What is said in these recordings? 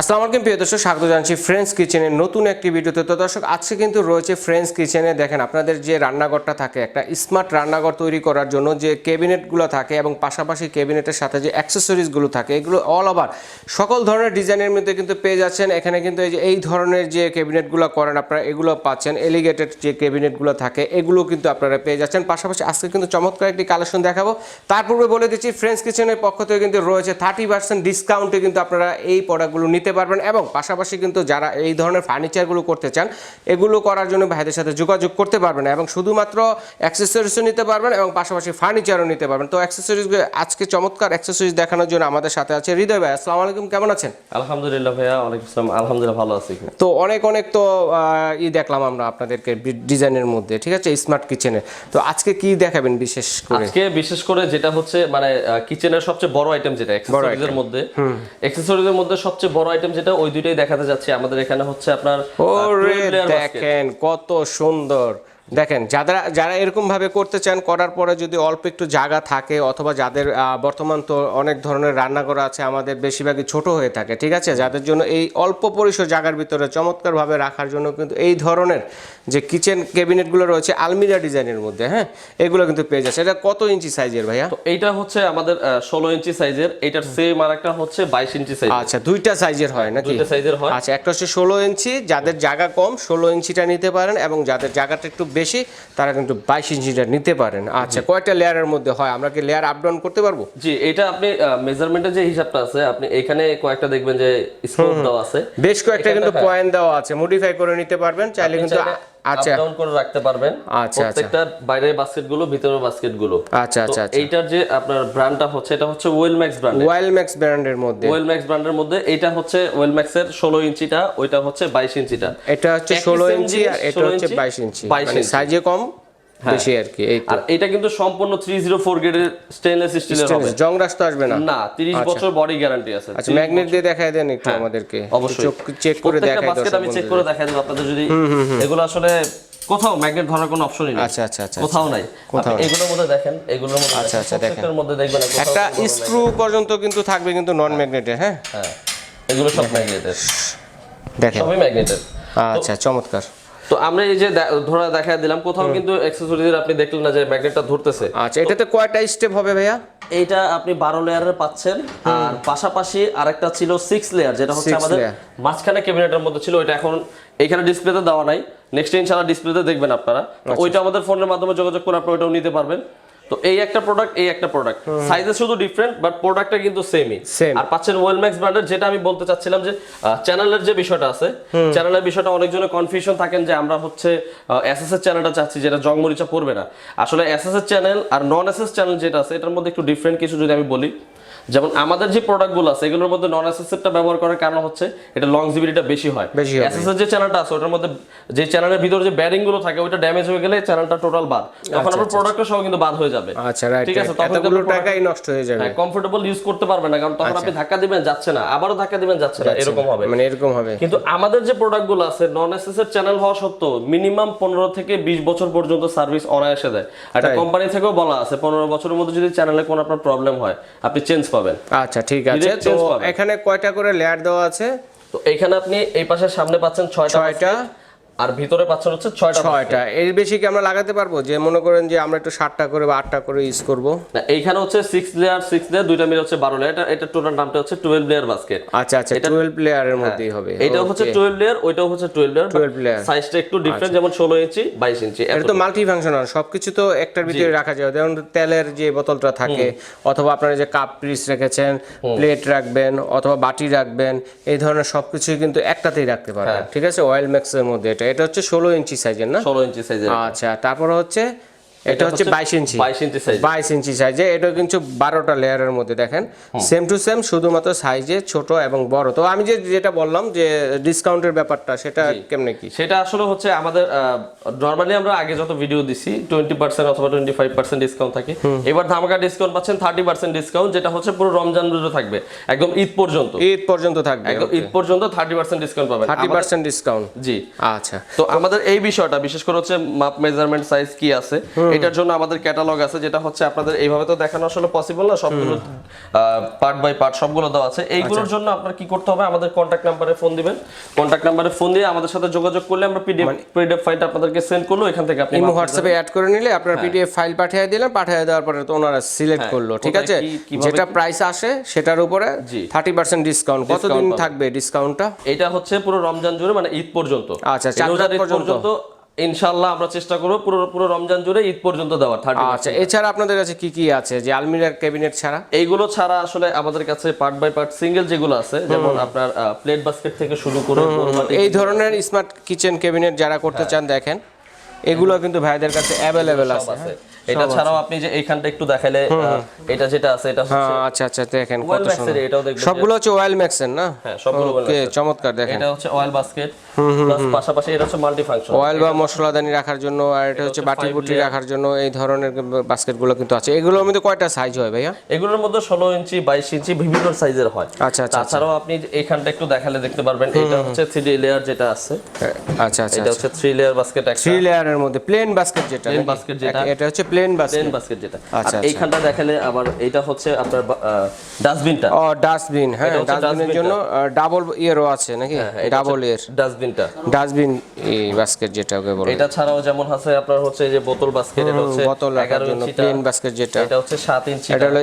আসসালামু আলাইকুম, প্রিয় দর্শক, স্বাগত জানাচ্ছি ফ্রেন্ডস কিচেনের নতুন একটি ভিডিওতে। তো দর্শক, আজকে কিন্তু রয়েছে ফ্রেন্ডস কিচেনে দেখেন, আপনাদের যে রান্নাঘরটা থাকে, একটা স্মার্ট রান্নাঘর তৈরি করার জন্য যে ক্যাবিনেটগুলো থাকে এবং পাশাপাশি ক্যাবিনেটের সাথে যে অ্যাক্সেসরিজগুলো থাকে, এগুলো অল ওভার সকল ধরনের ডিজাইনের মধ্যে কিন্তু পেয়ে যাচ্ছেন। এখানে কিন্তু এই যে, এই ধরনের যে ক্যাবিনেটগুলো করেন আপনারা, এগুলো পাচ্ছেন। এলিগেটেড যে ক্যাবিনেটগুলো থাকে, এগুলো কিন্তু আপনারা পেয়ে যাচ্ছেন। পাশাপাশি আজকে কিন্তু চমৎকার একটি কালেকশন দেখাবো। তার পূর্বে বলে দিচ্ছি ফ্রেন্ডস কিচেনের পক্ষ থেকে কিন্তু রয়েছে থার্টি পার্সেন্ট ডিসকাউন্টে কিন্তু আপনারা এই প্রোডাক্টগুলো নিতে পারবেন এবং পাশাপাশি কিন্তু যারা এই ধরনের ফার্নিচারগুলো করতে চান এগুলো করার জন্য ভাইদের সাথে যোগাযোগ করতে পারবেন এবং শুধুমাত্র অ্যাক্সেসরিজও নিতে পারবেন এবং পাশাপাশি ফার্নিচারও নিতে পারবেন। তো অ্যাক্সেসরিজ আজকে চমৎকার অ্যাক্সেসরিজ দেখানোর জন্য আমাদের সাথে আছে হৃদয় ভাই আসসালামু আলাইকুম কেমন আছেন? আলহামদুলিল্লাহ ভাইয়া ওয়ালাইকুম আসসালাম আলহামদুলিল্লাহ ভালো আছি। তো অনেক অনেক তো ই দেখলাম আমরা আপনাদেরকে ডিজাইনের মধ্যে ঠিক আছে? স্মার্ট কিচেনে তো আজকে কি দেখাবেন বিশেষ করে? আজকে বিশেষ করে যেটা হচ্ছে মানে কিচেনের সবচেয়ে বড় আইটেম যেটা অ্যাক্সেসরিজের মধ্যে অ্যাক্সেসরিজের মধ্যে সবচেয়ে বড় আইটেম যেটা ওই দুইটাই দেখাতে যাচ্ছি আমাদের এখানে হচ্ছে আপনার ওরে 12 layer basket। দেখেন কত সুন্দর দেখেন যারা যারা এরকম ভাবে করতে চান করার পরে যদি অল্প একটু জায়গা থাকে অথবা যাদের বর্তমান তো অনেক ধরনের রান্নাঘর আছে আমাদের বেশিরভাগই ছোট হয়ে থাকে ঠিক আছে? যাদের জন্য এই অল্প পরিসর জায়গার ভিতরে চমৎকারভাবে রাখার জন্য কিন্তু এই ধরনের যে কিচেন ক্যাবিনেটগুলো রয়েছে আলমিরা ডিজাইনের মধ্যে হ্যাঁ? এগুলো কিন্তু পেয়ে যাচ্ছে। এটা কত ইঞ্চি সাইজের ভাইয়া? এইটা হচ্ছে আমাদের ষোলো ইঞ্চি সাইজের এইটার সেম আর একটা হচ্ছে বাইশ ইঞ্চি সাইজ আচ্ছা দুইটা সাইজের হয় নাকি? দুইটা সাইজের হয়। আচ্ছা একটা হচ্ছে ষোলো ইঞ্চি যাদের জায়গা কম ষোলো ইঞ্চিটা নিতে পারেন এবং যাদের জায়গাটা একটু বেশি তারা কিন্তু বাইশ ইঞ্চিটা নিতে পারেন। আচ্ছা কয়টা লেয়ারের মধ্যে হয়? আমরা কি লেয়ার আপ ডাউন করতে পারব? জি এটা আপনি মেজারমেন্টের যে হিসাবটা আছে আপনি এখানে কয়েকটা দেখবেন যে স্কোপ দেওয়া আছে। বেশ কয়েকটা কিন্তু পয়েন্ট দেওয়া আছে। মডিফাই করে নিতে পারবেন চাইলে কিন্তু আচ্ছা। ডাউন করে রাখতে পারবেন। আচ্ছা, আচ্ছা। প্রত্যেকটা বাইরের বাস্কেটগুলো ভিতরের বাস্কেটগুলো আচ্ছা আচ্ছা আচ্ছা। এইটার যে আপনার ব্র্যান্ডটা হচ্ছে এটা হচ্ছে well max brand Wellmax max ব্র্যান্ডের মধ্যে। ওয়েল ম্যাক্স ব্র্যান্ডের মধ্যে এটা হচ্ছে ওয়েল ম্যাক্স এর ষোলো ইঞ্চিটা ওইটা হচ্ছে বাইশ ইঞ্চিটা। এটা হচ্ছে একই ষোলো same ইঞ্চি আর এটা হচ্ছে ইঞ্চি, বাইশ ইঞ্চি। 22 মানে সাইজে কম বেশি আর কি আর এটা কিন্তু সম্পূর্ণ থ্রি জিরো ফোর গ্রেডের স্টেনলেস স্টিলের হবে। জং রাস তো আসবে না? না তিরিশ বছর বডি গ্যারান্টি আছে। আচ্ছা ম্যাগনেট দিয়ে দেখায় দেন একটু আমাদেরকে। হ্যাঁ, অবশ্যই। চেক করে দেখাই বাস্কেট আমি চেক করে দেখাই দেবো আপনাদের যদি এগুলো আসলে কোথাও ম্যাগনেট ধরার কোনো অপশনই নেই। আচ্ছা আচ্ছা আচ্ছা কোথাও নাই। কোথাও এগুলোর মধ্যে দেখেন এগুলোর মধ্যে আচ্ছা, আচ্ছা, দেখেন। মধ্যে দেখবেন একটা স্ক্রু পর্যন্ত কিন্তু থাকবে কিন্তু নন ম্যাগনেটে হ্যাঁ? হ্যাঁ এগুলো সব ম্যাগনেটের দেখেন। সবই ম্যাগনেটের আচ্ছা চমৎকার। তো আমরা এই যে ধরা দেখা দিলাম কোথাও কিন্তু অ্যাক্সেসরিজের আপনি দেখলেন না যে ম্যাগনেটটা ধরতেছে। আচ্ছা এটাতে কয়টা স্টেপ হবে ভাইয়া? এইটা আপনি বারো লেয়ারের পাচ্ছেন আর পাশাপাশি আরেকটা ছিল সিক্স লেয়ার যেটা হচ্ছে আমাদের। মাঝখানে ক্যাবিনেটের মধ্যে ছিল ওইটা এখন এইখানে ডিসপ্লেতে দেওয়া নাই। নেক্সট ইনশাআল্লাহ ডিসপ্লেতে দেখবেন আপনারা। আচ্ছা। ওইটা আমাদের ফোনের মাধ্যমে যোগাযোগ করে আপনারা ওইটাও নিতে পারবেন। তো এই একটা প্রোডাক্ট এই একটা প্রোডাক্ট সাইজে শুধু ডিফারেন্ট বাট প্রোডাক্টটা কিন্তু সেমই। আর পাচ্ছেন ওয়েলম্যাক্স ব্র্যান্ডের যেটা আমি বলতে চাচ্ছিলাম যে চ্যানেলের যে বিষয়টা আছে চ্যানেলের বিষয়টা অনেকজনের কনফিউশন থাকেন যে আমরা হচ্ছে এসএস এর চ্যানেলটা চাচ্ছি যেটা জংমরিচা পড়বে না। আসলে এসএস এর চ্যানেল আর নন এসএস চ্যানেল যেটা আছে এটার মধ্যে একটু ডিফারেন্ট কিছু যদি আমি বলি যেমন আমাদের যে প্রোডাক্টগুলো আছে এগুলোর মধ্যে নন এসএসএরটা ব্যবহার করার কারণ হচ্ছে এটা লংজিভিটিটা বেশি হয়। হবে। যে চ্যানেলটা আছে ওটার মধ্যে যে চ্যানেলের ভিতরে যে ব্যারিংগুলো থাকে ওইটা ড্যামেজ হয়ে গেলে চ্যানেলটা টোটাল বাদ। তখন আপনার প্রোডাক্টটা সহ কিন্তু বাদ হয়ে যাবে। আচ্ছা রাইট ঠিক আছে তখন এতগুলো টাকাই নষ্ট হয়ে যাবে। কমফোর্টেবল ইউজ করতে পারবেন না কারণ তখন আপনি ধাক্কা দিবেন যাচ্ছে না। আবারও ধাক্কা দিবেন যাচ্ছে না। এরকম হবে। মানে এরকম হবে। কিন্তু আমাদের যে প্রোডাক্টগুলো আছে নন এসএস এর চ্যানেল হওয়া সত্ত্বেও মিনিমাম পনেরো থেকে বিশ বছর পর্যন্ত সার্ভিস অনায়াসে দেয়। একটা কোম্পানি থেকেও বলা আছে পনেরো বছরের মধ্যে যদি চ্যানেলে কোনো আপনার প্রবলেম হয় আপনি চেঞ্জ পাবেন। আচ্ছা ঠিক আছে। তো এখানে কয়টা করে লেয়ার দেওয়া আছে? তো এখানে আপনি এই পাশে সামনে পাচ্ছেন ছয়টা ছয়টা। আর ভিতরে পাচ্ছেন হচ্ছে ছয়টা ছয়টা। এর বেশি কি আমরা লাগাতে পারব? যে মনে করেন যে আমরা একটু সাতটা করে বা আটটা করে ইউজ করব। না, এইখানে হচ্ছে সিক্স লেয়ার সিক্স লেয়ার দুইটা মিলে হচ্ছে বারো লেয়ার এটা টোটাল নামটা হচ্ছে টুয়েলভ লেয়ার বাস্কেট আচ্ছা আচ্ছা টুয়েলভ প্লেয়ারের মধ্যেই হবে। এটা হচ্ছে টুয়েলভ লেয়ার ওইটাও হচ্ছে টুয়েলভ লেয়ার 12 layer। সাইজটা একটু ডিফারেন্ট যেমন ষোলো ইঞ্চি বাইশ ইঞ্চি এটা তো মাল্টি ফাংশনাল সবকিছু তো একটার ভিতরে রাখা যায়। যেমন তেলের যে বোতলটা থাকে অথবা আপনারা যে কাপ পিস রেখেছেন প্লেট রাখবেন অথবা বাটি রাখবেন এই ধরনের সবকিছুই কিন্তু একটাতেই রাখতে পারবেন। ঠিক আছে? অয়েল ম্যাক্সের মধ্যে এটা। এটা হচ্ছে ষোলো ইঞ্চি সাইজের না? ষোলো ইঞ্চি সাইজের আচ্ছা তারপরে হচ্ছে এটা হচ্ছে বাইশ ইঞ্চি। বাইশ ইঞ্চি সাইজ বাইশ ইঞ্চি সাইজে এটা কিন্তু বারোটা লেয়ারের মধ্যে দেখেন। সেম টু সেম শুধুমাত্র সাইজে ছোট এবং বড়। তো আমি যে যেটা বললাম যে ডিসকাউন্টের ব্যাপারটা সেটা কেমনে কি? সেটা আসলে হচ্ছে আমাদের নর্মালি আমরা আগে যত ভিডিও দিছি টোয়েন্টি পার্সেন্ট অথবা টোয়েন্টি ফাইভ পার্সেন্ট ডিসকাউন্ট থাকে। এবার ধামাকা ডিসকাউন্ট পাচ্ছেন থার্টি পার্সেন্ট ডিসকাউন্ট যেটা হচ্ছে পুরো রমজান রোজও থাকবে। একদম ঈদ পর্যন্ত। ঈদ পর্যন্ত থাকবে একদম ঈদ পর্যন্ত থার্টি পার্সেন্ট ডিসকাউন্ট পাবেন। থার্টি পার্সেন্ট ডিসকাউন্ট জি। আচ্ছা। তো আমাদের এই বিষয়টা বিশেষ করে হচ্ছে মাপ মেজারমেন্ট সাইজ কি আছে এটার জন্য আমাদের ক্যাটালগ আছে যেটা হচ্ছে আপনাদের এইভাবে তো দেখানো আসলে পসিবল না সবগুলো পার্ট বাই পার্ট সবগুলো দেওয়া আছে। এইগুলোর আচ্ছা। জন্য আপনার কি করতে হবে? আমাদের কন্ট্যাক্ট নাম্বারে ফোন দিবেন। কন্ট্যাক্ট নাম্বারে ফোন দিয়ে আমাদের সাথে যোগাযোগ করলে আমরা পিডিএফ পিডিএফ ফাইলটা আপনাদেরকে সেন্ড করল এখান থেকে আপনি ইমো হোয়াটসঅ্যাপে অ্যাড করে নিলে আপনার পিডিএফ ফাইল পাঠিয়ে দিলেন পাঠিয়ে দেওয়ার পরে তো ওনারা সিলেক্ট করল ঠিক আছে? যেটা প্রাইস আসে সেটার উপরে জি। থার্টি পার্সেন্ট ডিসকাউন্ট কতদিন থাকবে ডিসকাউন্টটা এটা হচ্ছে পুরো রমজান জুড়ে মানে ঈদ পর্যন্ত। আচ্ছা, চার পর্যন্ত। পর্যন্ত ইনশাআল্লাহ আমরা চেষ্টা করব পুরো পুরো রমজান জুড়ে ঈদ পর্যন্ত দেওয়ার থার্টি আচ্ছা এছাড়া আপনাদের কাছে কি কি আছে? যে আলমিরার ক্যাবিনেট ছাড়া? এইগুলো ছাড়া আসলে আমাদের কাছে পার্ট বাই পার্ট সিঙ্গেল যেগুলো আছে যেমন আপনার প্লেট বাস্কেট থেকে শুরু করে এই ধরনের স্মার্ট কিচেন ক্যাবিনেট যারা করতে চান দেখেন এগুলো কিন্তু ভাইদের কাছে অ্যাভেলেবেল আছে আছে। এটা ছাড়াও আপনি যে এইখানটা একটু দেখাইলে এটা যেটা আছে এটা হচ্ছে হ্যাঁ আচ্ছা আচ্ছা দেখেন কত সুন্দর। এটাও দেখবেন সবগুলো হচ্ছে অয়েল ম্যাক্সের না? হ্যাঁ সবগুলো ওকে চমৎকার দেখেন। এটা হচ্ছে অয়েল বাস্কেট প্লাস পাশাপাশি এটা হচ্ছে মাল্টি ফাংশন অয়েল বা মশলাদানি রাখার জন্য আর এটা হচ্ছে বাটি বুটি রাখার জন্য এই ধরনের বাস্কেটগুলো কিন্তু আছে। এগুলোর মধ্যে কয়টা সাইজ হয় ভাইয়া? এগুলোর মধ্যে ষোলো ইঞ্চি বাইশ ইঞ্চি বিভিন্ন সাইজের হয়। আচ্ছা আচ্ছা তাছাড়াও আপনি এইখানটা একটু দেখালে দেখতে পারবেন এটা হচ্ছে থ্রি লেয়ার যেটা আছে। আচ্ছা আচ্ছা এটা হচ্ছে থ্রি লেয়ার বাস্কেট একটা। থ্রি লেয়ারের মধ্যে প্লেন বাস্কেট যেটা নাকি? basket যেটা। এটা হচ্ছে প্লেন বাস্কেট প্লেন বাস্কেট যেটা। আচ্ছা, এইখানটা দেখালে আবার এটা হচ্ছে আপনার ডাস্টবিনটা। ও ডাস্টবিন হ্যাঁ ডাস্টবিনের জন্য ডাবল ইয়েরও আছে নাকি? ডাবল ইয়ার ডাস্টবিনটা। ডাস্টবিন এই বাস্কেট যেটা ওকে বলে। এটা ছাড়াও যেমন আছে আপনার হচ্ছে যে বোতল বাস্কেট এটা হচ্ছে বোতল রাখার জন্য প্লেন বাস্কেট যেটা। এটা হচ্ছে সাত ইঞ্চি এটা হলো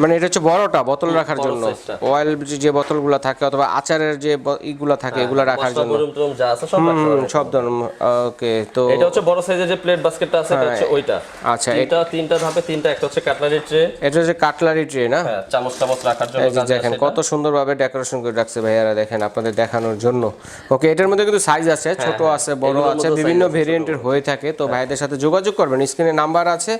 মানে এটা হচ্ছে বড়টা বোতল রাখার জন্য। অয়েল যে বোতলগুলো থাকে অথবা আচারের যে ইগুলো থাকে এগুলো রাখার জন্য। যা আছে। সব ধরনের ওকে তো এটা হচ্ছে বড় সাইজের যে প্লেট বাস্কেটটা আছে এটা হচ্ছে ওইটা। আচ্ছা তিনটা তিনটা ধাপে তিনটা একটা হচ্ছে কাটলারি ট্রে। এটা হচ্ছে কাটলারি ট্রে না? হ্যাঁ চামচ টামচ রাখার জন্য দেখেন কত সুন্দরভাবে ডেকোরেশন করে রাখছে ভাইয়ারা দেখেন আপনাদের দেখানোর জন্য। ওকে এটার মধ্যে কিন্তু সাইজ আছে ছোট আছে বড় আছে বিভিন্ন ভেরিয়েন্টের হয়ে থাকে। তো ভাইদের সাথে যোগাযোগ করবেন স্ক্রিনে নাম্বার আছে।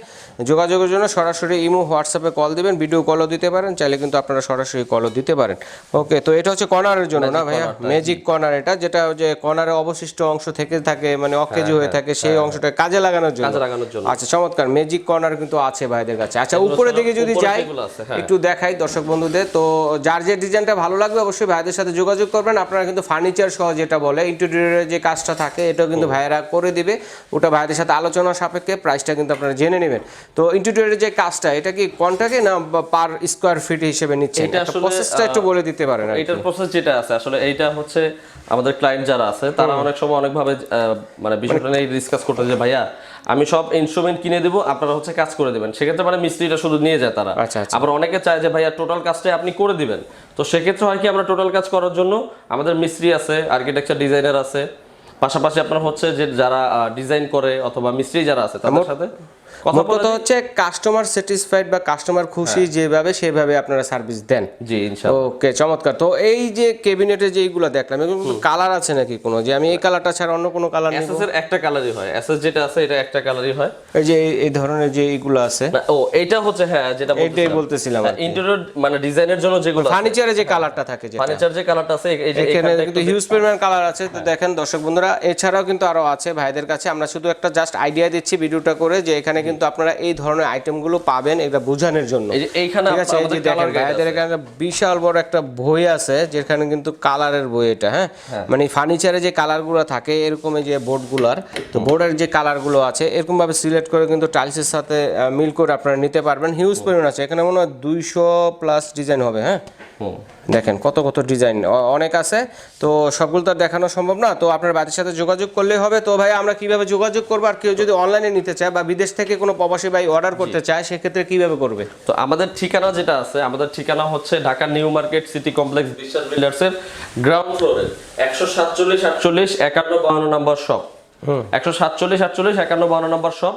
যোগাযোগের জন্য সরাসরি ইমো হোয়াটসঅ্যাপে কল দিবেন ভিডিও কলও দিতে পারেন চাইলে কিন্তু আপনারা সরাসরি কলও দিতে পারেন। ওকে তো এটা হচ্ছে কর্নারের জন্য না ভাইয়া? ম্যাজিক কর্নার এটা যেটা যে কর্নারের অবশিষ্ট অংশ থেকে থাকে মানে অকেজি হয়ে থাকে সেই অংশটা কাজে লাগানোর জন্য। কাজে লাগানোর জন্য। আচ্ছা চমৎকার। ম্যাজিক কর্নার কিন্তু আছে ভাইদের কাছে। আচ্ছা উপরে দিকে যদি যাই হ্যাঁ। একটু দেখাই দর্শক বন্ধুদের। তো যার যে ডিজাইনটা ভালো লাগবে অবশ্যই ভাইদের সাথে যোগাযোগ করবেন। আপনারা কিন্তু ফার্নিচার সহ যেটা বলে ইন্টেরিয়রের যে কাজটা থাকে এটাও কিন্তু ভাইয়েরা করে দিবে। ওটা ভাইদের সাথে আলোচনা সাপেক্ষে প্রাইসটা কিন্তু আপনারা জেনে নেবেন। তো ইন্টেরিয়রের যে কাজটা এটা কি কন্টাকে না পার স্কোয়ার ফিট হিসেবে নিচ্ছে এটা প্রসেসটা একটু বলে দিতে পারেন এটার প্রসেস যেটা আছে আসলে এইটা হচ্ছে আমাদের ক্লায়েন্ট যারা আছে তারা অনেক সময় অনেকভাবে মানে বিষয়টা নিয়ে ডিসকাস করতে যে ভাইয়া আমি সব ইনস্ট্রুমেন্ট কিনে দেবো আপনারা হচ্ছে কাজ করে দেবেন। সেক্ষেত্রে মানে মিস্ত্রিটা শুধু নিয়ে যায় তারা। আচ্ছা, আচ্ছা। আবার অনেকে চায় যে ভাইয়া টোটাল কাজটাই আপনি করে দিবেন। তো সেক্ষেত্রে হয় কি আমরা টোটাল কাজ করার জন্য আমাদের মিস্ত্রি আছে আর্কিটেকচার ডিজাইনার আছে। পাশাপাশি আপনার হচ্ছে যে যারা ডিজাইন করে অথবা মিস্ত্রি যারা আছে তাদের সাথে কথা হচ্ছে কাস্টমার স্যাটিসফাইড বা কাস্টমার খুশি যেভাবে সেভাবে আপনারা সার্ভিস দেন। জি ইনশাআল্লাহ ওকে চমৎকার। তো এই যে কেবিনেটে যে এইগুলো দেখলাম কালার আছে নাকি কোনো? যে আমি এই কালারটা ছাড়া অন্য কোনো কালার নেই এসএস এর একটা কালারই হয়। এসএস যেটা আছে এটা একটা কালারই হয়। এই যে এই- এই ধরনের যে এইগুলো আছে। ও এটা হচ্ছে হ্যাঁ যেটা এটাই বলতেছিলাম। ইন্টেরিয়র মানে ডিজাইনের জন্য যেগুলো ফার্নিচারে যে কালারটা থাকে যেটা। ফার্নিচার যে কালারটা আছে এই যে এখানে কিন্তু হিউজ পরিমাণ কালার আছে। তো দেখেন দর্শক বন্ধুরা এছাড়াও কিন্তু আরও আছে ভাইদের কাছে। আমরা শুধু একটা জাস্ট আইডিয়া দিচ্ছি ভিডিওটা করে যে এখানে কিন্তু আপনারা এই ধরনের আইটেমগুলো পাবেন এটা বোঝানোর জন্য। এই যে এইখানে ঠিক আছে? যে দেখেন এখানে বিশাল বড় একটা বই আছে যেখানে কিন্তু কালারের বই এটা হ্যাঁ? মানে ফার্নিচারে যে কালারগুলো থাকে এরকম যে বোর্ডগুলার তো বোর্ডের যে কালারগুলো আছে এরকম ভাবে সিলেক্ট করে কিন্তু টাইলসের সাথে মিল করে আপনারা নিতে পারবেন। হিউজ পরিমাণ আছে। এখানে মনে হয় দুইশো প্লাস ডিজাইন হবে হ্যাঁ? দেখেন কত কত ডিজাইন অনেক আছে। তো সবগুলো তো দেখানো সম্ভব না। তো আপনার বাড়ির সাথে যোগাযোগ করলেই হবে। তো ভাই আমরা কীভাবে যোগাযোগ করব? আর কেউ যদি অনলাইনে নিতে চায় বা বিদেশ থেকে কোনো প্রবাসী ভাই অর্ডার করতে চায় সেক্ষেত্রে কীভাবে করবে? তো আমাদের ঠিকানা যেটা আছে আমাদের ঠিকানা হচ্ছে Dhaka new market city complex Biswas builders এর গ্রাউন্ড ফ্লোরে একশো সাতচল্লিশ আটচল্লিশ একান্ন বাহান্ন নম্বর শপ। একশো সাতচল্লিশ আটচল্লিশ একান্ন বাহান্ন নম্বর শপ।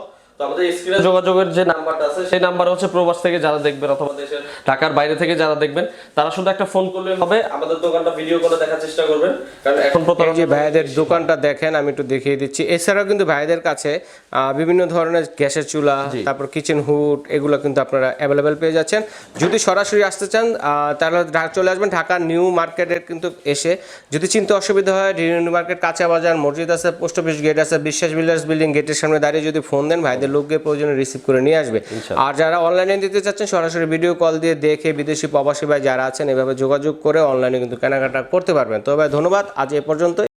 যোগাযোগের যে নাম্বারটা আছে সেই নাম্বার হচ্ছে প্রবাস থেকে যারা দেখবেন অথবা দেশের ঢাকার বাইরে থেকে যারা দেখবেন তারা শুধু একটা ফোন করলে হবে আমাদের দোকানটা ভিডিও করে দেখার চেষ্টা করবেন কারণ এখন প্রতারণা যে ভাইদের দোকানটা দেখেন আমি একটু দেখিয়ে দিচ্ছি। এছাড়াও কিন্তু ভাইদের কাছে বিভিন্ন ধরনের গ্যাসের চুলা তারপর কিচেন হুড এগুলো কিন্তু আপনারা অ্যাভেলেবেল পেয়ে যাচ্ছেন। যদি সরাসরি আসতে চান তাহলে চলে আসবেন ঢাকা নিউ মার্কেটের কিন্তু এসে। যদি চিনতে অসুবিধা হয় নিউ মার্কেট কাঁচা বাজার মসজিদ আছে পোস্ট অফিস গেট আছে বিশ্বাস বিল্ডার্স বিল্ডিং গেটের সামনে দাঁড়িয়ে যদি ফোন দেন ভাইদের লোককে প্রয়োজনে রিসিভ করে নিয়ে আসবে। আর যারা অনলাইনে দিতে চাচ্ছেন সরাসরি ভিডিও কল দিয়ে দেখে বিদেশি প্রবাসী ভাই যারা আছেন এভাবে যোগাযোগ করে অনলাইনে কিন্তু কেনাকাটা করতে পারবেন। তো ভাই ধন্যবাদ। আজ এ পর্যন্ত